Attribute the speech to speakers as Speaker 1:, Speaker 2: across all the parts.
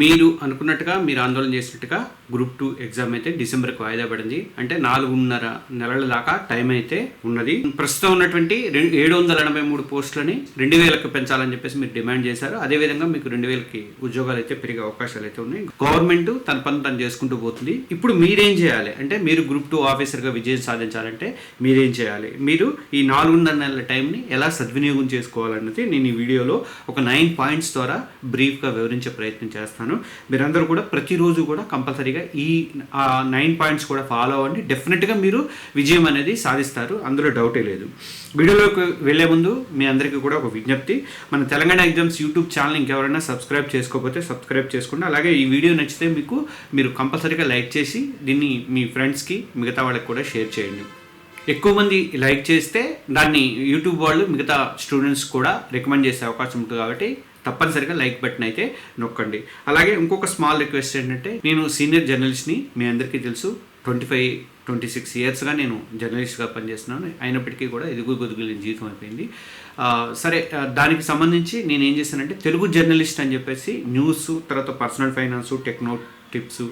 Speaker 1: మీరు అనుకున్నట్టుగా మీరు ఆందోళన చేసినట్టుగా గ్రూప్ టూ ఎగ్జామ్ అయితే డిసెంబర్కి వాయిదా పడింది. అంటే నాలుగున్నర నెలల దాకా టైం అయితే ఉన్నది. ప్రస్తుతం ఉన్నటువంటి ఏడు వందల ఎనభై మూడు పోస్టులని రెండు వేలకు పెంచాలని చెప్పేసి మీరు డిమాండ్ చేశారు. అదేవిధంగా మీకు రెండు వేలకి ఉద్యోగాలు అయితే పెరిగే అవకాశాలు అయితే ఉన్నాయి. గవర్నమెంట్ తన పని తను చేసుకుంటూ పోతుంది. ఇప్పుడు మీరేం చేయాలి? అంటే మీరు గ్రూప్ టూ ఆఫీసర్గా విజయం సాధించాలంటే మీరేం చేయాలి? మీరు ఈ నాలుగున్నర నెలల టైంని ఎలా సద్వినియోగం చేసుకోవాలన్నది నేను ఈ వీడియోలో ఒక నైన్ పాయింట్స్ ద్వారా బ్రీఫ్గా వివరించే ప్రయత్నం చేస్తాను. మీరందరూ కూడా ప్రతిరోజు కూడా కంపల్సరీగా ఈ నైన్ పాయింట్స్ కూడా ఫాలో అవ్వండి. డెఫినెట్గా మీరు విజయం అనేది సాధిస్తారు. అందులో డౌటే లేదు. వీడియోలోకి వెళ్ళే ముందు మీ అందరికీ కూడా ఒక విజ్ఞప్తి. మన తెలంగాణ ఎగ్జామ్స్ యూట్యూబ్ ఛానల్ ఇంకెవరైనా సబ్స్క్రైబ్ చేసుకోకపోతే సబ్స్క్రైబ్ చేసుకోండి. అలాగే ఈ వీడియో నచ్చితే మీకు మీరు కంపల్సరీగా లైక్ చేసి దీన్ని మీ ఫ్రెండ్స్కి మిగతా వాళ్ళకి కూడా షేర్ చేయండి. ఎక్కువ మంది లైక్ చేస్తే దాన్ని యూట్యూబ్ వాళ్ళు మిగతా స్టూడెంట్స్ కూడా రికమెండ్ చేసే అవకాశం ఉంటుంది కాబట్టి తప్పనిసరిగా లైక్ బటన్ అయితే నొక్కండి. అలాగే ఇంకొక స్మాల్ రిక్వెస్ట్ ఏంటంటే నేను సీనియర్ జర్నలిస్ట్ని మీ అందరికీ తెలుసు. ట్వంటీ ఫైవ్ ట్వంటీ సిక్స్ ఇయర్స్గా నేను జర్నలిస్ట్గా పనిచేస్తున్నాను. అయినప్పటికీ కూడా ఎదుగు బొదుగు జీవితం అయిపోయింది. సరే దానికి సంబంధించి నేను ఏం చేశానంటే తెలుగు జర్నలిస్ట్ అని చెప్పేసి న్యూస్ తర్వాత పర్సనల్ ఫైనాన్స్ టెక్నో టిప్స్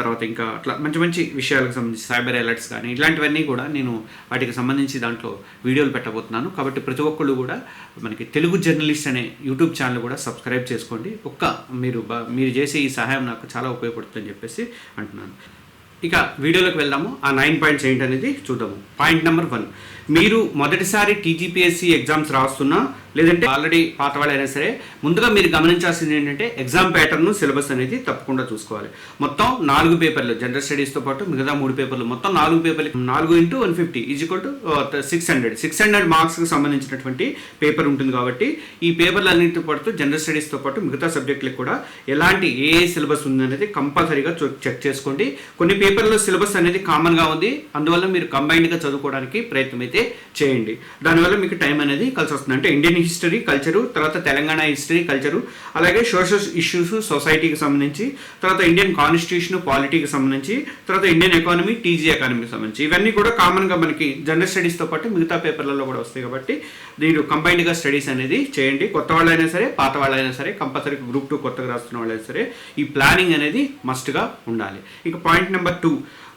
Speaker 1: తర్వాత ఇంకా అట్లా మంచి మంచి విషయాలకు సంబంధించి సైబర్ అలర్ట్స్ కానీ ఇలాంటివన్నీ కూడా నేను వాటికి సంబంధించి దాంట్లో వీడియోలు పెట్టబోతున్నాను. కాబట్టి ప్రతి ఒక్కళ్ళు కూడా మనకి తెలుగు జర్నలిస్ట్ అనే యూట్యూబ్ ఛానల్ కూడా సబ్స్క్రైబ్ చేసుకోండి. ఒక్క మీరు బా- మీరు చేసే ఈ సహాయం నాకు చాలా ఉపయోగపడుతుందని చెప్పేసి అంటున్నాను. ఇక వీడియోలోకి వెళ్దాము. ఆ నైన్ పాయింట్స్ ఏంటనేది చూద్దాము. Point number one. మీరు మొదటిసారి టీజీపీఎస్సీ ఎగ్జామ్స్ రాస్తున్నా లేదంటే ఆల్రెడీ పాత వాళ్ళైనా సరే ముందుగా మీరు గమనించాల్సింది ఏంటంటే ఎగ్జామ్ ప్యాటర్న్ సిలబస్ అనేది తప్పకుండా చూసుకోవాలి. మొత్తం నాలుగు పేపర్లు జనరల్ స్టడీస్తో పాటు మిగతా మూడు పేపర్లు మొత్తం నాలుగు పేపర్లు నాలుగు into one fifty is equal to six hundred six hundred మార్క్స్కి సంబంధించినటువంటి పేపర్ ఉంటుంది కాబట్టి ఈ పేపర్లు అన్నింటితో పాటు జనరల్ స్టడీస్తో పాటు మిగతా సబ్జెక్టులకు కూడా ఎలాంటి ఏ సిలబస్ సిలబస్ ఉందనేది కంపల్సరీగా చెక్ చేసుకోండి. కొన్ని పేపర్లో సిలబస్ అనేది కామన్గా ఉంది అందువల్ల మీరు కంబైన్డ్గా చదువుకోవడానికి ప్రయత్నం అయితే చేయండి. దానివల్ల మీకు టైం అనేది కలిసి వస్తుంది. అంటే ఇండియన్ హిస్టరీ కల్చరు తర్వాత తెలంగాణ హిస్టరీ కల్చరు అలాగే సోషల్ ఇష్యూస్ సొసైటీకి సంబంధించి తర్వాత ఇండియన్ కాన్స్టిట్యూషన్ పాలిటీకి సంబంధించి తర్వాత ఇండియన్ ఎకానమీ టీజీ ఎకానమీకి సంబంధించి. ఇవన్నీ కూడా కామన్గా మనకి జనరల్ స్టడీస్తో పాటు మిగతా పేపర్లలో కూడా వస్తాయి కాబట్టి మీరు కంబైన్డ్గా స్టడీస్ అనేది చేయండి. కొత్త వాళ్ళైనా సరే పాత వాళ్ళైనా సరే కంపల్సరీ గ్రూప్ టూ కొత్తగా రాస్తున్న వాళ్ళైనా సరే ఈ ప్లానింగ్ అనేది మస్ట్గా ఉండాలి. ఇక point number two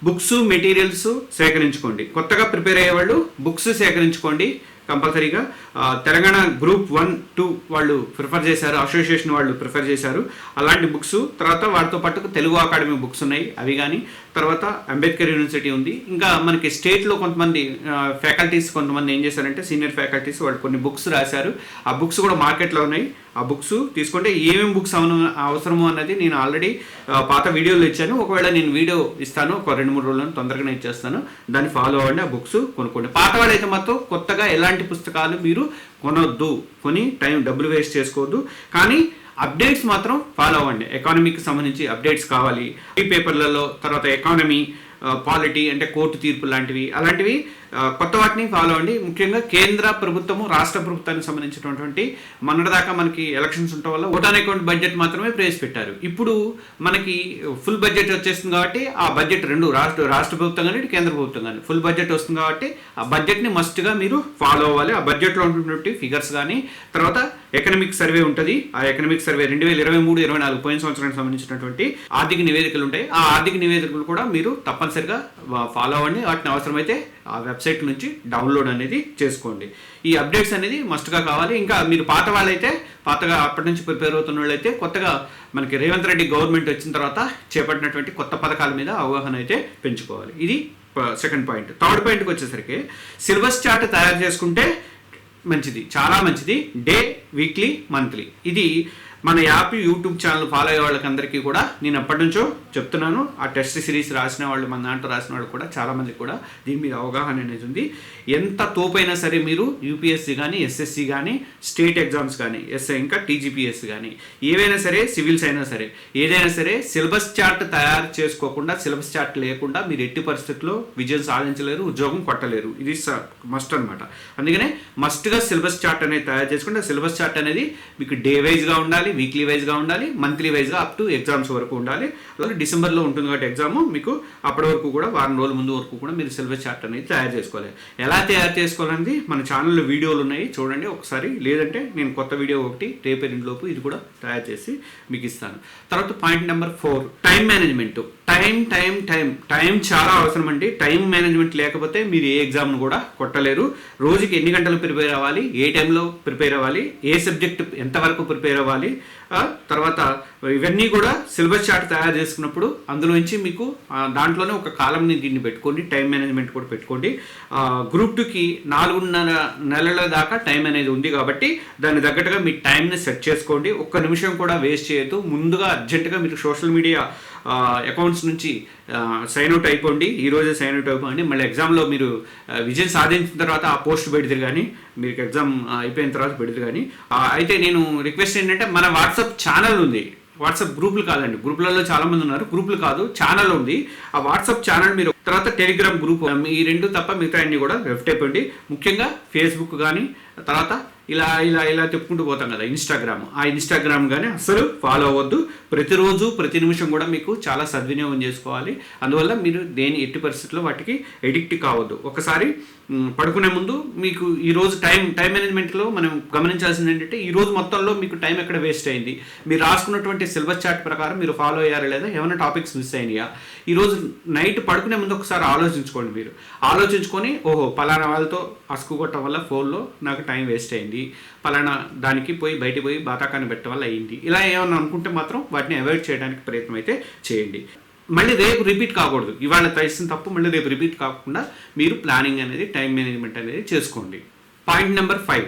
Speaker 1: books materials సేకరించుకోండి. కొత్తగా ప్రిపేర్ అయ్యేవాళ్ళు బుక్స్ సేకరించుకోండి. కంపల్సరీగా. తెలంగాణ గ్రూప్ వన్ టూ వాళ్ళు ప్రిఫర్ చేశారు అసోసియేషన్ వాళ్ళు ప్రిఫర్ చేశారు. అలాంటి బుక్స్ తర్వాత వాటితో పాటు తెలుగు అకాడమీ బుక్స్ ఉన్నాయి. అవి కానీ తర్వాత అంబేద్కర్ యూనివర్సిటీ ఉంది. ఇంకా మనకి స్టేట్లో కొంతమంది ఫ్యాకల్టీస్ కొంతమంది ఏం చేశారంటే సీనియర్ ఫ్యాకల్టీస్ వాళ్ళు కొన్ని బుక్స్ రాశారు. ఆ బుక్స్ కూడా మార్కెట్లో ఉన్నాయి. ఆ బుక్స్ తీసుకుంటే ఏమేమి బుక్స్ అవన అవసరమో అన్నది నేను ఆల్రెడీ పాత వీడియోలు ఇచ్చాను. ఒకవేళ నేను వీడియో ఇస్తాను ఒక రెండు మూడు రోజులను తొందరగానే ఇచ్చేస్తాను. దాన్ని ఫాలో అవ్వండి ఆ బుక్స్ కొనుక్కోండి. పాత వాళ్ళైతే మాత్రం కొత్తగా ఎలాంటి పుస్తకాలు మీరు కొనొద్దు. కొని టైం డబ్బులు వేస్ట్ చేసుకోవద్దు. కానీ అప్డేట్స్ మాత్రం ఫాలో అవ్వండి. ఎకానమీకి సంబంధించి అప్డేట్స్ కావాలి. ఈ పేపర్లలో తర్వాత ఎకానమీ పాలిటీ uh, అంటే కోర్టు తీర్పు లాంటివి అలాంటివి కొత్త వాటిని ఫాలో అవ్వండి ముఖ్యంగా కేంద్ర ప్రభుత్వము రాష్ట్ర ప్రభుత్వానికి సంబంధించినటువంటి మొన్నటిదాకా మనకి ఎలక్షన్స్ ఉండటం వల్ల ఓటాన్ అకౌంట్ బడ్జెట్ మాత్రమే ప్రవేశపెట్టారు. ఇప్పుడు మనకి ఫుల్ బడ్జెట్ వచ్చేస్తుంది కాబట్టి ఆ బడ్జెట్ రెండు రాష్ట్ర రాష్ట్ర ప్రభుత్వం కానీ కేంద్ర ప్రభుత్వం కానీ ఫుల్ బడ్జెట్ వస్తుంది కాబట్టి ఆ బడ్జెట్ని మస్ట్గా మీరు ఫాలో అవ్వాలి. ఆ బడ్జెట్లో ఉన్నటువంటి ఫిగర్స్ కానీ తర్వాత ఎకనమిక్ సర్వే ఉంటుంది. ఆ ఎకనమిక్ సర్వే రెండు వేల ఇరవై మూడు ఇరవై నాలుగు పోయిన సంవత్సరానికి సంబంధించినటువంటి ఆర్థిక నివేదికలు ఉంటాయి. ఆ ఆర్థిక నివేదికలు కూడా మీరు తప్పనిసరిగా ఫాలో అవ్వండి. వాటిని అవసరమైతే ఆ వెబ్సైట్ నుంచి డౌన్లోడ్ అనేది చేసుకోండి. ఈ అప్డేట్స్ అనేది మస్ట్గా కావాలి. ఇంకా మీరు పాత వాళ్ళైతే పాతగా అప్పటి నుంచి ప్రిపేర్ అవుతున్న వాళ్ళైతే కొత్తగా మనకి రేవంత్ రెడ్డి గవర్నమెంట్ వచ్చిన తర్వాత చేపట్టినటువంటి కొత్త పథకాల మీద అవగాహన అయితే పెంచుకోవాలి. ఇది సెకండ్ పాయింట్. థర్డ్ పాయింట్కి వచ్చేసరికి సిలబస్ చార్ట్ తయారు చేసుకుంటే మంచిది చాలా మంచిది. Day weekly monthly. ఇది మన యాప్ యూట్యూబ్ ఛానల్ ఫాలో అయ్యే వాళ్ళకందరికీ కూడా నేను ఎప్పటి నుంచో చెప్తున్నాను. ఆ టెస్ట్ సిరీస్ రాసిన వాళ్ళు మన దాంట్లో రాసిన వాళ్ళు కూడా చాలామంది కూడా దీని మీద అవగాహన అనేది ఉంది. ఎంత తోపైనా సరే మీరు యూపీఎస్సీ కానీ ఎస్ఎస్సి కానీ స్టేట్ ఎగ్జామ్స్ కానీ ఎస్ఐ ఇంకా టీజీపీఎస్ కానీ ఏవైనా సరే సివిల్స్ అయినా సరే ఏదైనా సరే సిలబస్ చార్ట్ తయారు చేసుకోకుండా సిలబస్ చార్ట్ లేకుండా మీరు ఎట్టి పరిస్థితుల్లో విజయం సాధించలేరు ఉద్యోగం కొట్టలేరు. ఇది మస్ట్ అనమాట అందుకనే మస్ట్గా సిలబస్ చార్ట్ అనేది తయారు చేసుకుంటే సిలబస్ చార్ట్ అనేది మీకు డే వైజ్గా ఉండాలి వీక్లీ వైజ్గా ఉండాలి మంత్లీ వైజ్గా అప్ టు ఎగ్జామ్స్ వరకు ఉండాలి. అలాగే డిసెంబర్లో ఉంటుంది కాబట్టి ఎగ్జామ్ మీకు అప్పటి వరకు కూడా వారం రోజుల ముందు వరకు కూడా మీరు సిలబస్ చార్ట్ అనేది తయారు చేసుకోవాలి. ఎలా తయారు చేసుకోవాలనేది మన ఛానల్లో వీడియోలు ఉన్నాయి చూడండి ఒకసారి. లేదంటే నేను కొత్త వీడియో ఒకటి రేపు లోపు ఇది కూడా తయారు చేసి మీకు ఇస్తాను. తర్వాత point number four time management time time time. Time చాలా అవసరం అండి టైం మేనేజ్మెంట్ లేకపోతే మీరు ఏ ఎగ్జామ్ను కూడా కొట్టలేరు. రోజుకి ఎన్ని గంటలు ప్రిపేర్ అవ్వాలి? ఏ టైంలో ప్రిపేర్ అవ్వాలి? ఏ సబ్జెక్ట్ ఎంతవరకు ప్రిపేర్ అవ్వాలి? తర్వాత ఇవన్నీ కూడా సిలబస్ చార్ట్ తయారు చేసుకున్నప్పుడు అందులోంచి మీకు దాంట్లోనే ఒక కాలంని దీన్ని పెట్టుకోండి. టైం మేనేజ్మెంట్ కూడా పెట్టుకోండి. గ్రూప్ టూకి నాలుగున్నర నెలల దాకా టైం అనేది ఉంది కాబట్టి దాన్ని తగ్గట్టుగా మీ టైంని సెట్ చేసుకోండి. ఒక్క నిమిషం కూడా వేస్ట్ చేయొద్దు. ముందుగా అర్జెంటుగా మీరు సోషల్ మీడియా అకౌంట్స్ నుంచి సైన్ అవుట్ అయిపోండి. ఈ రోజే సైన్ అవుట్ అయిపోండి. మళ్ళీ ఎగ్జామ్లో మీరు విజయం సాధించిన తర్వాత ఆ పోస్ట్ పెడితే కానీ మీకు ఎగ్జామ్ అయిపోయిన తర్వాత పెడితే కానీ అయితే నేను రిక్వెస్ట్ ఏంటంటే మన వాట్సాప్ ఛానల్ ఉంది. వాట్సాప్ గ్రూపులు కాదండి. గ్రూపులలో చాలామంది ఉన్నారు. గ్రూపులు కాదు ఛానల్ ఉంది. ఆ వాట్సాప్ ఛానల్ మీరు తర్వాత టెలిగ్రామ్ గ్రూప్ ఈ రెండు తప్ప మిగతా అన్ని కూడా లెఫ్ట్ అయిపోయింది ముఖ్యంగా ఫేస్బుక్ కానీ తర్వాత ఇలా ఇలా ఇలా చెప్పుకుంటూ పోతాం కదా ఇన్స్టాగ్రామ్ ఆ ఇన్స్టాగ్రామ్ కానీ అసలు ఫాలో అవ్వద్దు. ప్రతిరోజు ప్రతి నిమిషం కూడా మీకు చాలా సద్వినియోగం చేసుకోవాలి. అందువల్ల మీరు దేని ఎట్టి పరిస్థితుల్లో వాటికి ఎడిక్ట్ కావద్దు. ఒకసారి పడుకునే ముందు మీకు ఈరోజు టైం టైం మేనేజ్మెంట్లో మనం గమనించాల్సింది ఏంటంటే ఈ రోజు మొత్తంలో మీకు టైం ఎక్కడ వేస్ట్ అయింది? మీరు రాసుకున్నటువంటి సిలబస్ చార్ట్ ప్రకారం మీరు ఫాలో అయ్యారా లేదా? ఏమైనా టాపిక్స్ మిస్ అయినాయా? ఈరోజు నైట్ పడుకునే ముందు ఒకసారి ఆలోచించుకోండి మీరు. ఆలోచించుకొని ఓహో పలానా వాళ్ళతో అసుకు కొట్టడం వల్ల ఫోన్లో నాకు టైం వేస్ట్ అయింది. పలానా దానికి పోయి బయటికి పోయి బాతాకాన్ని పెట్టడం వల్ల అయింది. ఇలా ఏమన్నా అనుకుంటే మాత్రం వాటిని అవాయిడ్ చేయడానికి ప్రయత్నం అయితే చేయండి. మళ్ళీ రేపు రిపీట్ కాకూడదు. ఇవాళ చేసిన తప్పు మళ్ళీ రేపు రిపీట్ కాకుండా మీరు ప్లానింగ్ అనేది టైం మేనేజ్మెంట్ అనేది చేసుకోండి. పాయింట్ నెంబర్ ఫైవ్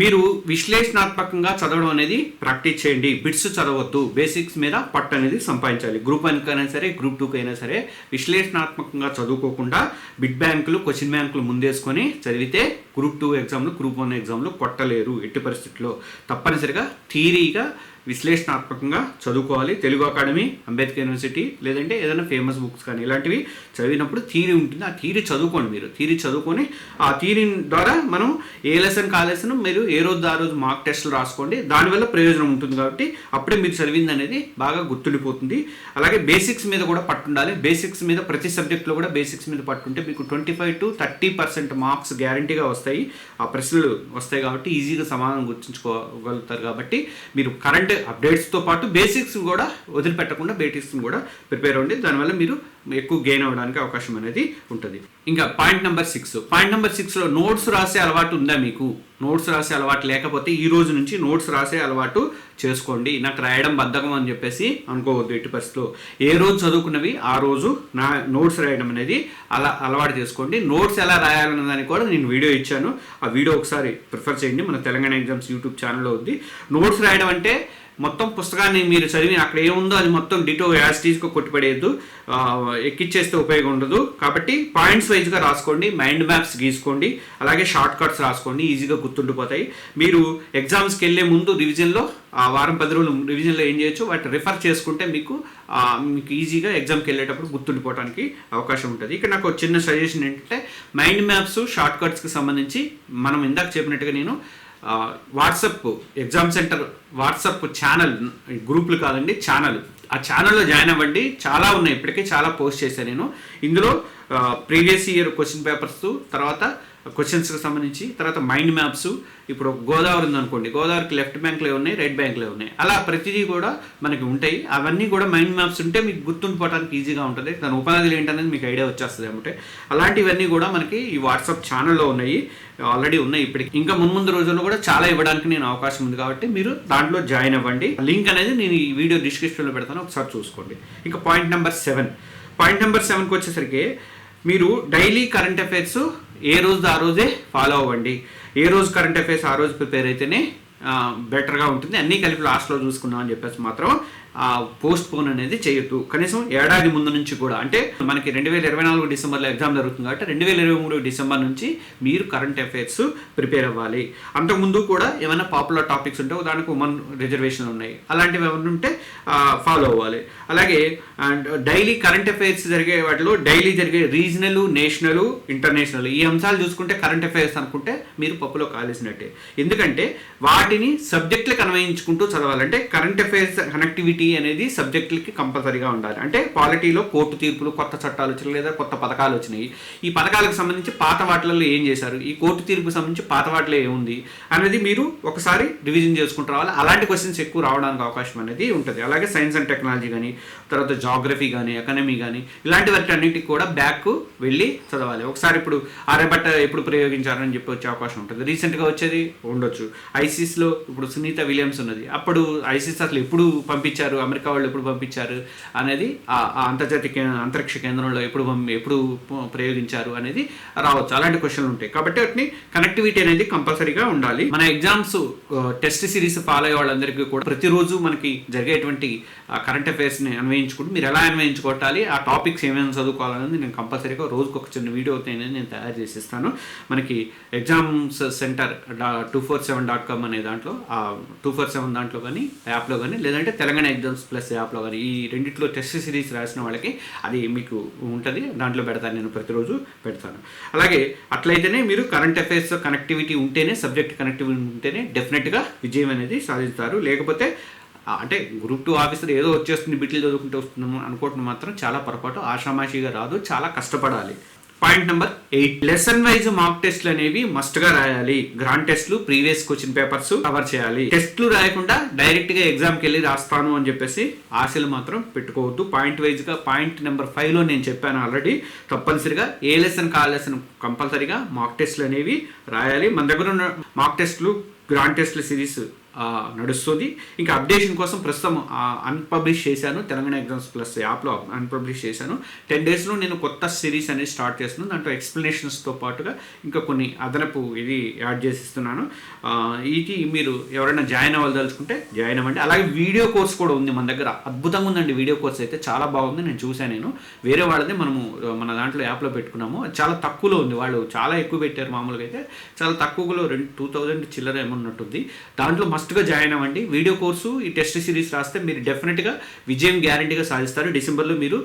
Speaker 1: మీరు విశ్లేషణాత్మకంగా చదవడం అనేది ప్రాక్టీస్ చేయండి. బిట్స్ చదవద్దు. బేసిక్స్ మీద పట్టు అనేది సంపాదించాలి. గ్రూప్ వన్కి అయినా సరే గ్రూప్ టూకి అయినా సరే విశ్లేషణాత్మకంగా చదువుకోకుండా బిట్ బ్యాంకులు క్వశ్చన్ బ్యాంకులు ముందేసుకొని చదివితే గ్రూప్ టూ ఎగ్జామ్లు గ్రూప్ వన్ ఎగ్జామ్లు కొట్టలేరు. ఎట్టి పరిస్థితుల్లో తప్పనిసరిగా థీరీగా విశ్లేషణాత్మకంగా చదువుకోవాలి. తెలుగు అకాడమీ అంబేద్కర్ యూనివర్సిటీ లేదంటే ఏదైనా ఫేమస్ బుక్స్ కానీ ఇలాంటివి చదివినప్పుడు థీరీ ఉంటుంది. ఆ థీరీ చదువుకోండి మీరు. థీరీ చదువుకొని ఆ థీరీ ద్వారా మనం ఏ లెసన్ కా లెసన్ మీరు ఏ రోజు ఆ రోజు మార్క్ టెస్ట్లు రాసుకోండి. దానివల్ల ప్రయోజనం ఉంటుంది కాబట్టి అప్పుడే మీరు చదివింది అనేది బాగా గుర్తుండిపోతుంది. అలాగే బేసిక్స్ మీద కూడా పట్టుండాలి. బేసిక్స్ మీద ప్రతి సబ్జెక్ట్లో కూడా బేసిక్స్ మీద పట్టుంటే మీకు twenty five to thirty percent marks గ్యారంటీగా వస్తాయి. ఆ ప్రశ్నలు వస్తాయి కాబట్టి ఈజీగా సమాధానం గుర్తుంచుకోగలుగుతారు కాబట్టి మీరు కరెంట్ అప్డేట్స్తో పాటు బేసిక్స్ కూడా వదిలిపెట్టకుండా బేసిక్స్ని కూడా ప్రిపేర్ అవ్వండి. దానివల్ల మీరు ఎక్కువ గెయిన్ అవ్వడానికి అవకాశం అనేది ఉంటుంది. ఇంకా point number six point number సిక్స్లో నోట్స్ రాసే అలవాటు ఉందా మీకు? నోట్స్ రాసే అలవాటు లేకపోతే ఈ రోజు నుంచి నోట్స్ రాసే అలవాటు చేసుకోండి. నాకు రాయడం బద్ధకం అని చెప్పేసి అనుకోవద్దు ఎట్టి పరిస్థితిలో. ఏ రోజు చదువుకున్నవి ఆ రోజు నా నోట్స్ రాయడం అనేది అలా అలవాటు చేసుకోండి. నోట్స్ ఎలా రాయాలన్న దానికి కూడా నేను వీడియో ఇచ్చాను. ఆ వీడియో ఒకసారి ప్రిఫర్ చేయండి. మన తెలంగాణ ఎగ్జామ్స్ యూట్యూబ్ ఛానల్లో ఉంది. నోట్స్ రాయడం అంటే మొత్తం పుస్తకాన్ని మీరు చదివి అక్కడ ఏముందో అది మొత్తం డిటో యాస్టీస్గా కొట్టిపడేయద్దు. ఎక్కిచ్చేస్తే ఉపయోగం ఉండదు. కాబట్టి పాయింట్స్ వైజ్గా రాసుకోండి మైండ్ మ్యాప్స్ గీసుకోండి అలాగే షార్ట్ కట్స్ రాసుకోండి ఈజీగా గుర్తుండిపోతాయి. మీరు ఎగ్జామ్స్కి వెళ్ళే ముందు రివిజన్లో ఆ వారం పది రోజులు రివిజన్లో ఏం చేయొచ్చు? వాటిని రిఫర్ చేసుకుంటే మీకు మీకు ఈజీగా ఎగ్జామ్కి వెళ్ళేటప్పుడు గుర్తుండిపోవడానికి అవకాశం ఉంటుంది. ఇక్కడ నాకు ఒక చిన్న సజెషన్ ఏంటంటే మైండ్ మ్యాప్స్ షార్ట్ కట్స్కి సంబంధించి మనం ఇందాక చెప్పినట్టుగా నేను WhatsApp exam centre WhatsApp channel గ్రూపులు కాదండి ఛానల్. ఆ ఛానల్లో జాయిన్ అవ్వండి. చాలా ఉన్నాయి ఇప్పటికే చాలా పోస్ట్ చేశాను నేను. ఇందులో ప్రీవియస్ ఇయర్ క్వశ్చన్ పేపర్స్ తర్వాత క్వశ్చన్స్కి సంబంధించి తర్వాత మైండ్ మ్యాప్స్ ఇప్పుడు గోదావరి ఉందనుకోండి గోదావరికి లెఫ్ట్ బ్యాంక్లో ఉన్నాయి రైట్ బ్యాంక్లో ఉన్నాయి. అలా ప్రతిదీ కూడా మనకి ఉంటాయి. అవన్నీ కూడా మైండ్ మ్యాప్స్ ఉంటే మీకు గుర్తుండిపోవడానికి ఈజీగా ఉంటుంది. దాని ఉపనదులు ఏంటనేది మీకు ఐడియా వచ్చేస్తుంది అంటే అలాంటివన్నీ కూడా మనకి ఈ వాట్సాప్ ఛానల్లో ఉన్నాయి ఆల్రెడీ ఉన్నాయి ఇప్పటికి. ఇంకా మున్ముందు రోజుల్లో కూడా చాలా ఇవ్వడానికి నేను అవకాశం ఉంది కాబట్టి మీరు దాంట్లో జాయిన్ అవ్వండి. లింక్ అనేది నేను ఈ వీడియో డిస్క్రిప్షన్లో పెడతాను ఒకసారి చూసుకోండి. ఇంకా point number seven point number సెవెన్కి వచ్చేసరికి మీరు డైలీ కరెంట్ అఫైర్స్ ఏ రోజు ఆ రోజే ఫాలో అవ్వండి. ఏ రోజు కరెంట్ అఫైర్స్ ఆ రోజు ప్రిపేర్ అయితేనే బెటర్గా ఉంటుంది. అన్నీ కలిపి లాస్ట్లో చూసుకున్నాం అని చెప్పేసి మాత్రం పోస్ట్ పోన్ అనేది చేయొద్దు. కనీసం ఏడాది ముందు నుంచి కూడా. అంటే మనకి రెండు వేల ఇరవై నాలుగు డిసెంబర్లో ఎగ్జామ్ జరుగుతుంది కాబట్టి రెండు వేల ఇరవై మూడు డిసెంబర్ నుంచి మీరు కరెంట్ అఫైర్స్ ప్రిపేర్ అవ్వాలి. అంతకుముందు కూడా ఏమైనా పాపులర్ టాపిక్స్ ఉంటే దానికి ఉమెన్ రిజర్వేషన్లు ఉన్నాయి. అలాంటివి ఏమైనా ఉంటే ఫాలో అవ్వాలి. అలాగే అండ్ డైలీ కరెంట్ అఫైర్స్ జరిగే వాటిలో డైలీ జరిగే రీజనల్ నేషనల్ ఇంటర్నేషనల్ ఈ అంశాలు చూసుకుంటే కరెంట్ అఫైర్స్ అనుకుంటే మీరు పప్పులో కాలేసినట్టే. ఎందుకంటే వాటిని సబ్జెక్టులకు అన్వయించుకుంటూ చదవాలంటే కరెంట్ అఫైర్స్ కనెక్టివిటీ అనేది సబ్జెక్టులకి కంపల్సరీగా ఉండాలి. అంటే పాలిటీలో కోర్టు తీర్పులు కొత్త చట్టాలు వచ్చినాయి లేదా కొత్త పథకాలు వచ్చినాయి. ఈ పథకాలకు సంబంధించి పాత వాటిలలో ఏం చేశారు? ఈ కోర్టు తీర్పుకు సంబంధించి పాత వాటిలో ఏముంది? అనేది మీరు ఒకసారి రివిజన్ చేసుకుంటూ రావాలి. అలాంటి క్వశ్చన్స్ ఎక్కువ రావడానికి అవకాశం అనేది ఉంటుంది. అలాగే సైన్స్ అండ్ టెక్నాలజీ కానీ తర్వాత జాగ్రఫీ కానీ ఎకనమీ కానీ ఇలాంటి వాటి అన్నిటికి కూడా బ్యాక్ వెళ్ళి చదవాలి. ఒకసారి ఇప్పుడు ఆర్యభట్ట ఎప్పుడు ప్రయోగించారని చెప్పి వచ్చే అవకాశం ఉంటుంది. రీసెంట్గా వచ్చేది ఉండొచ్చు. ఐసిస్లో ఇప్పుడు సునీత విలియమ్స్ ఉన్నది. అప్పుడు ఐసిస్ అసలు ఎప్పుడు పంపించారు? అమెరికా వాళ్ళు ఎప్పుడు పంపించారు అనేది ఆ ఆ అంతర్జాతీయ అంతరిక్ష కేంద్రంలో ఎప్పుడు పంపి ఎప్పుడు ప్రయోగించారు అనేది రావచ్చు. అలాంటి క్వశ్చన్లు ఉంటాయి. కాబట్టి వాటిని కనెక్టివిటీ అనేది కంపల్సరీగా ఉండాలి. మన ఎగ్జామ్స్ టెస్ట్ సిరీస్ ఫాలో అయ్యే వాళ్ళందరికీ కూడా ప్రతిరోజు మనకి జరిగేటువంటి కరెంట్ అఫైర్స్ని అన్వయించుకుంటూ మీరు ఎలా అన్వయించుకోవాలి ఆ టాపిక్స్ ఏమేమి చదువుకోవాలనేది నేను కంపల్సరీగా రోజుకు ఒక చిన్న వీడియో అయితే నేను తయారు చేసి ఇస్తాను మనకి exams centre two four seven dot com అనే దాంట్లో టూ ఫోర్ సెవెన్ దాంట్లో కానీ యాప్లో కానీ లేదంటే తెలంగాణ ఎగ్జామ్స్ ప్లస్ యాప్లో కానీ ఈ రెండిట్లో టెస్ట్ సిరీస్ రాసిన వాళ్ళకి అది మీకు ఉంటుంది. దాంట్లో పెడతాను నేను ప్రతిరోజు పెడతాను. అలాగే అట్లయితేనే మీరు కరెంట్ అఫైర్స్ కనెక్టివిటీ ఉంటేనే సబ్జెక్ట్ కనెక్టివిటీ ఉంటేనే డెఫినెట్గా విజయం అనేది సాధిస్తారు. లేకపోతే అంటే గ్రూప్ టూ ఆఫీసర్ ఏదో వచ్చేస్తుంది బిట్లు చదువుకుంటూ వస్తున్నాము అనుకోవటం మాత్రం చాలా పొరపాటు ఆషామాషిగా రాదు చాలా కష్టపడాలి. Point number eight lesson wise mock టెస్ట్లు అనేవి మస్ట్గా రాయాలి. గ్రాండ్ టెస్ట్లు ప్రీవియస్ క్వశ్చన్ పేపర్స్ కవర్ చేయాలి. టెస్ట్లు రాయకుండా డైరెక్ట్గా ఎగ్జామ్కి వెళ్ళి రాస్తాను అని చెప్పేసి ఆశలు మాత్రం పెట్టుకోవద్దు. పాయింట్ వైజ్గా పాయింట్ నెంబర్ ఫైవ్లో నేను చెప్పాను ఆల్రెడీ తప్పనిసరిగా ఏ లెసన్ కా లెసన్ కంపల్సరీగా మాక్ టెస్ట్లు అనేవి రాయాలి. మన దగ్గర ఉన్న మాక్ టెస్ట్లు గ్రాండ్ టెస్ట్ల సిరీస్ నడుస్తుంది. ఇంకా అప్డేషన్ కోసం ప్రస్తుతం అన్పబ్లిష్ చేశాను. తెలంగాణ ఎగ్జామ్స్ ప్లస్ యాప్లో అన్పబ్లిష్ చేశాను. టెన్ డేస్లో నేను కొత్త సిరీస్ అనేది స్టార్ట్ చేస్తున్నాను. దాంట్లో ఎక్స్ప్లెనేషన్స్తో పాటుగా ఇంకా కొన్ని అదనపు ఇది యాడ్ చేసిస్తున్నాను. ఇది మీరు ఎవరైనా జాయిన్ అవ్వదలుచుకుంటే జాయిన్ అవ్వండి. అలాగే వీడియో కోర్స్ కూడా ఉంది మన దగ్గర. అద్భుతంగా ఉందండి వీడియో కోర్స్ అయితే. చాలా బాగుంది. నేను చూశాను నేను. వేరే వాళ్ళది మనము మన దాంట్లో యాప్లో పెట్టుకున్నాము. చాలా తక్కువలో ఉంది. వాళ్ళు చాలా ఎక్కువ పెట్టారు మామూలుగా అయితే. చాలా తక్కువలో రెండు టూ థౌజండ్ చిల్లర ఏమన్నట్టుంది దాంట్లో మస్ట్గా జాయిన్ అవ్వండి. వీడియో కోర్సు ఈ టెస్ట్ సిరీస్ రాస్తే మీరు డెఫినెట్గా విజయం గ్యారంటీగా సాధిస్తారు. డిసెంబర్లో మీరు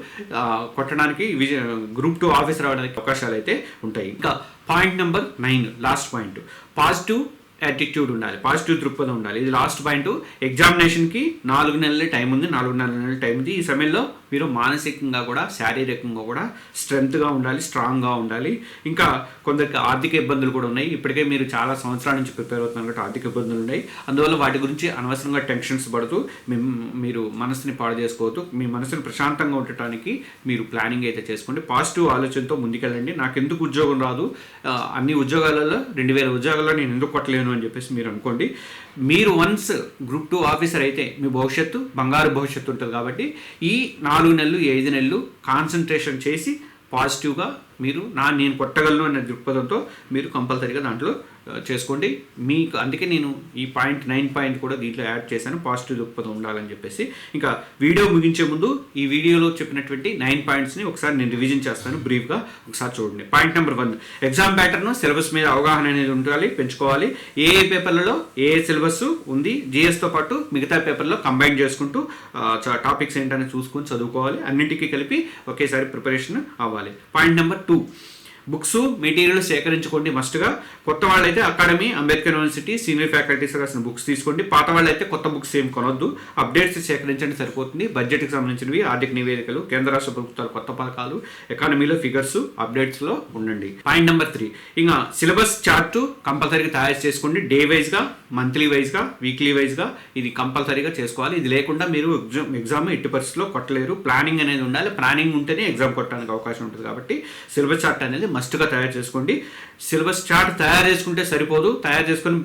Speaker 1: కొట్టడానికి విజయ గ్రూప్ టూ ఆఫీస్ రావడానికి అవకాశాలు అయితే ఉంటాయి. ఇంకా point number nine last point. Positive attitude ఉండాలి పాజిటివ్ దృక్పథం ఉండాలి. ఇది లాస్ట్ పాయింట్ ఎగ్జామినేషన్కి నాలుగు నెలల టైం ఉంది. నాలుగు నెలల టైం ఉంది. ఈ సమయంలో మీరు మానసికంగా కూడా శారీరకంగా కూడా స్ట్రెంగ్త్గా ఉండాలి స్ట్రాంగ్గా ఉండాలి. ఇంకా కొందరికి ఆర్థిక ఇబ్బందులు కూడా ఉన్నాయి. ఇప్పటికే మీరు చాలా సంవత్సరాల నుంచి ప్రిపేర్ అవుతున్నారు కాబట్టి ఆర్థిక ఇబ్బందులు ఉన్నాయి. అందువల్ల వాటి గురించి అనవసరంగా టెన్షన్స్ పడుతూ మీరు మనసుని పాడు చేసుకోవద్దు. మీ మనసుని ప్రశాంతంగా ఉండటానికి మీరు ప్లానింగ్ అయితే చేసుకోండి. పాజిటివ్ ఆలోచనతో ముందుకెళ్ళండి. నాకు ఎందుకు ఉద్యోగం రాదు? అన్ని ఉద్యోగాలలో రెండు వేల ఉద్యోగాల్లో నేను ఎందుకు కొట్టలేను? అని చెప్పేసి మీరు అనుకోండి. మీరు వన్స్ గ్రూప్ టూ ఆఫీసర్ అయితే మీ భవిష్యత్తు బంగారు భవిష్యత్తు ఉంటుంది కాబట్టి ఈ నాలుగు నెలలు ఐదు నెలలు కాన్సన్ట్రేషన్ చేసి పాజిటివ్గా మీరు నా నేను కొట్టగలను అనే దృక్పథంతో మీరు కంపల్సరీగా దాంట్లో చేసుకోండి. మీకు అందుకే నేను ఈ పాయింట్ నైన్ పాయింట్ కూడా దీంట్లో యాడ్ చేశాను. పాజిటివ్ దృక్పథం ఉండాలని చెప్పేసి. ఇంకా వీడియో ముగించే ముందు ఈ వీడియోలో చెప్పినటువంటి నైన్ పాయింట్స్ని ఒకసారి నేను రివిజన్ చేస్తాను బ్రీఫ్గా. ఒకసారి చూడండి. Point number one. Exam pattern syllabus మీద అవగాహన అనేది ఉండాలి పెంచుకోవాలి. ఏ ఏ పేపర్లలో ఏ ఏ సిలబస్ ఉంది జిఎస్తో పాటు మిగతా పేపర్లో కంబైన్ చేసుకుంటూ టాపిక్స్ ఏంటని చూసుకొని చదువుకోవాలి. అన్నింటికీ కలిపి ఒకేసారి ప్రిపరేషన్ అవ్వాలి. Point number two books material సేకరించుకోండి మస్ట్గా కొత్త వాళ్ళైతే academy Ambedkar university senior faculties రాసిన బుక్స్ తీసుకోండి. పాత వాళ్ళైతే కొత్త బుక్స్ ఏం కొనొద్దు. అప్డేట్స్ సేకరించండి సరిపోతుంది. బడ్జెట్కి సంబంధించినవి ఆర్థిక నివేదికలు కేంద్ర రాష్ట్ర ప్రభుత్వాలు కొత్త పథకాలు ఎకానమీలో ఫిగర్స్ అప్డేట్స్లో ఉండండి. పాయింట్ నెంబర్ త్రీ ఇంకా సిలబస్ చార్ట్ కంపల్సరీగా తయారు చేసుకోండి. డే వైజ్గా మంత్లీ వైజ్గా వీక్లీ వైజ్గా ఇది కంపల్సరీగా చేసుకోవాలి. ఇది లేకుండా మీరు ఎగ్జామ్ ఎగ్జామ్ ఎట్టి పరిస్థితుల్లో కొట్టలేరు. ప్లానింగ్ అనేది ఉండాలి. ప్లానింగ్ ఉంటేనే ఎగ్జామ్ కొట్టడానికి అవకాశం ఉంటుంది కాబట్టి సిలబస్ చార్ట్ అనేది మస్ట్గా తయారు చేసుకోండి. సిలబస్ చార్ట్ తయారు చేసుకుంటే సరిపోదు. తయారు చేసుకొని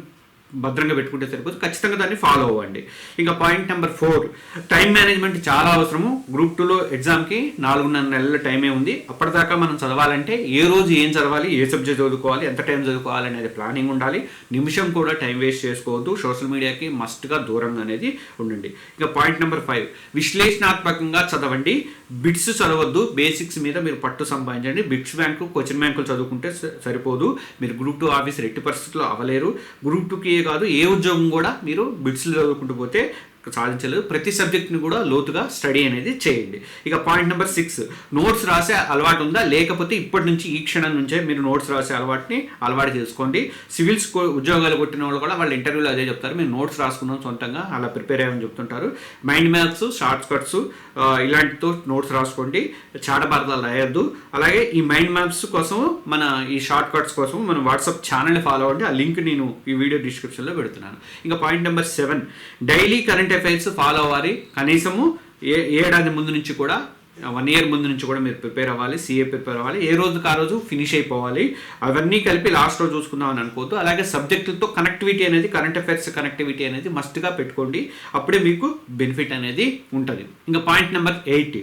Speaker 1: భద్రంగా పెట్టుకుంటే సరిపోదు. ఖచ్చితంగా దాన్ని ఫాలో అవ్వండి. ఇంకా point number four time management చాలా అవసరము. గ్రూప్ టూలో ఎగ్జామ్కి నాలుగున్నర నెలల టైమే ఉంది. అప్పటిదాకా మనం చదవాలంటే ఏ రోజు ఏం చదవాలి ఏ సబ్జెక్ట్ చదువుకోవాలి ఎంత టైం చదువుకోవాలి అనేది ప్లానింగ్ ఉండాలి. నిమిషం కూడా టైం వేస్ట్ చేసుకోవద్దు. సోషల్ మీడియాకి మస్ట్గా దూరంగా అనేది ఉండండి. ఇంకా పాయింట్ నెంబర్ ఫైవ్ విశ్లేషణాత్మకంగా చదవండి. బిట్స్ చదవద్దు. బేసిక్స్ మీద మీరు పట్టు సంపాదించండి. బిట్స్ బ్యాంకు క్వశ్చన్ బ్యాంకులు చదువుకుంటే సరిపోదు. మీరు గ్రూప్ టూ ఆఫీసర్ ఎట్టి పరిస్థితుల్లో అవ్వలేరు గ్రూప్ టూకి కాదు ఏ ఉద్యోగం కూడా మీరు బిట్స్లు చదువుకుంటూ పోతే సాధించలేదు. ప్రతి సబ్జెక్ట్ని కూడా లోతుగా స్టడీ అనేది చేయండి. ఇక పాయింట్ నెంబర్ సిక్స్ నోట్స్ రాసే అలవాటు ఉందా? లేకపోతే ఇప్పటి నుంచి ఈ క్షణం నుంచే మీరు నోట్స్ రాసే అలవాటుని అలవాటు చేసుకోండి. సివిల్స్ ఉద్యోగాలు కొట్టిన వాళ్ళు కూడా వాళ్ళ ఇంటర్వ్యూలో అదే చెప్తారు. మేము నోట్స్ రాసుకున్నాం సొంతంగా అలా ప్రిపేర్ అయ్యామని చెప్తుంటారు. మైండ్ మ్యాప్స్ షార్ట్ కట్స్ ఇలాంటితో నోట్స్ రాసుకోండి. చాటభారతాలు రాయొద్దు. అలాగే ఈ మైండ్ మ్యాప్స్ కోసం మన ఈ షార్ట్ కట్స్ కోసం మన వాట్సాప్ ఛానల్ ఫాలో అవ్వండి. ఆ లింక్ నేను ఈ వీడియో డిస్క్రిప్షన్లో పెడుతున్నాను. ఇంకా point number seven daily current affairs follow అవ్వాలి. కనీసము ఏ ఏడాది ముందు నుంచి కూడా వన్ ఇయర్ ముందు నుంచి కూడా మీరు ప్రిపేర్ అవ్వాలి సీఏ ప్రిపేర్ అవ్వాలి. ఏ రోజుకి ఆ రోజు ఫినిష్ అయిపోవాలి. అవన్నీ కలిపి లాస్ట్ రోజు అనుకోవద్దు. అలాగే సబ్జెక్టులతో కనెక్టివిటీ అనేది కరెంట్ అఫైర్స్ కనెక్టివిటీ అనేది మస్ట్గా పెట్టుకోండి. అప్పుడే మీకు బెనిఫిట్ అనేది ఉంటుంది. ఇంకా point number eight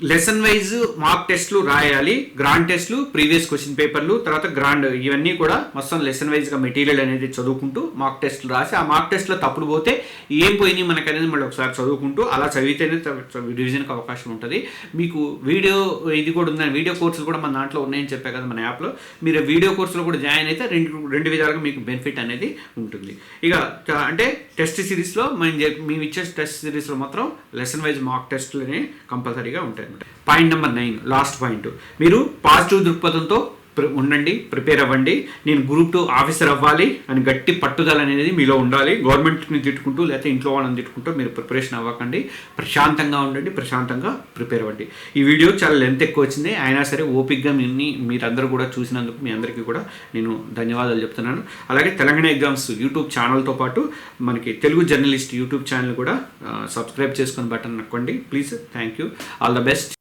Speaker 1: lesson wise mock టెస్ట్లు రాయాలి. గ్రాండ్ టెస్ట్లు ప్రీవియస్ క్వశ్చన్ పేపర్లు తర్వాత గ్రాండ్ ఇవన్నీ కూడా మొత్తం లెసన్ వైజ్గా మెటీరియల్ అనేది చదువుకుంటూ మార్క్ టెస్ట్లు రాసి ఆ మార్క్ టెస్ట్లో తప్పుడు పోతే ఏం పోయినాయి మనకి అనేది మళ్ళీ ఒకసారి చదువుకుంటూ అలా చదివితేనే రివిజన్కి అవకాశం ఉంటుంది. మీకు వీడియో ఇది కూడా ఉందని వీడియో కోర్సులు కూడా మన దాంట్లో ఉన్నాయని చెప్పా కదా మన యాప్లో మీరు వీడియో కోర్సులో కూడా జాయిన్ అయితే రెండు రెండు విధాలుగా మీకు బెనిఫిట్ అనేది ఉంటుంది. ఇక అంటే టెస్ట్ సిరీస్లో మేము మేము ఇచ్చే టెస్ట్ సిరీస్లో మాత్రం లెసన్ వైజ్ మార్క్ టెస్ట్లని కంపల్సరీగా ఉంటాయి. అనమాట point number nine last point. మీరు పాజిటివ్ దృక్పథంతో ఉండండి ప్రిపేర్ అవ్వండి. నేను గ్రూప్ టూ ఆఫీసర్ అవ్వాలి అని గట్టి పట్టుదల అనేది మీలో ఉండాలి. గవర్నమెంట్ని తిట్టుకుంటూ లేకపోతే ఇంట్లో వాళ్ళని తిట్టుకుంటూ మీరు ప్రిపరేషన్ అవ్వకండి. ప్రశాంతంగా ఉండండి ప్రశాంతంగా ప్రిపేర్ అవ్వండి. ఈ వీడియో చాలా లెంత్ ఎక్కువ వచ్చింది. అయినా సరే ఓపిక్గా మీ మీరందరూ కూడా చూసినందుకు మీ అందరికీ కూడా నేను ధన్యవాదాలు చెప్తున్నాను. అలాగే తెలంగాణ ఎగ్జామ్స్ యూట్యూబ్ ఛానల్తో పాటు మనకి తెలుగు జర్నలిస్ట్ యూట్యూబ్ ఛానల్ కూడా సబ్స్క్రైబ్ చేసుకుని బటన్ నొక్కండి. Please thank you. All the best.